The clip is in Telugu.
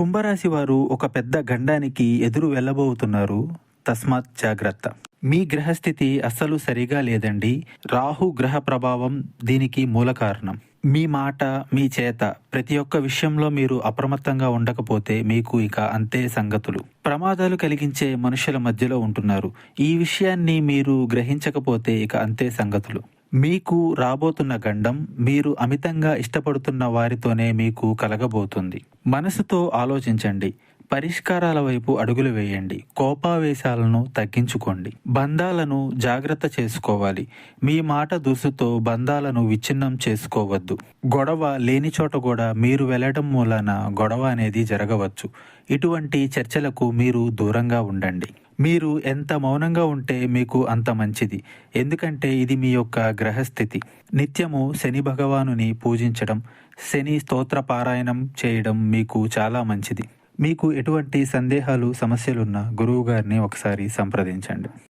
కుంభరాశి వారు ఒక పెద్ద గండానికి ఎదురు వెళ్ళబోతున్నారు. తస్మాత్ జాగ్రత్త. మీ గ్రహస్థితి అస్సలు సరిగా లేదండి. రాహు గ్రహ ప్రభావం దీనికి మూల కారణం. మీ మాట మీ చేత ప్రతి ఒక్క విషయంలో మీరు అప్రమత్తంగా ఉండకపోతే మీకు ఇక అంతే సంగతులు. ప్రమాదాలు కలిగించే మనుషుల మధ్యలో ఉంటున్నారు. ఈ విషయాన్ని మీరు గ్రహించకపోతే ఇక అంతే సంగతులు. మీకు రాబోతున్న గండం మీరు అమితంగా ఇష్టపడుతున్న వారితోనే మీకు కలగబోతుంది. మనసుతో ఆలోచించండి. పరిష్కారాల వైపు అడుగులు వేయండి. కోపావేశాలను తగ్గించుకోండి. బంధాలను జాగ్రత్త చేసుకోవాలి. మీ మాట దుసుతో బంధాలను విచ్ఛిన్నం చేసుకోవద్దు. గొడవ లేని చోట కూడా మీరు వెళ్ళడం మూలన గొడవ అనేది జరగవచ్చు. ఇటువంటి చర్చలకు మీరు దూరంగా ఉండండి. మీరు ఎంత మౌనంగా ఉంటే మీకు అంత మంచిది. ఎందుకంటే ఇది మీ యొక్క గ్రహస్థితి. నిత్యము శని భగవానుని పూజించడం శని స్తోత్ర పారాయణం చేయడం మీకు చాలా మంచిది. మీకు ఎటువంటి సందేహాలు సమస్యలున్నా గురువు గారిని ఒకసారి సంప్రదించండి.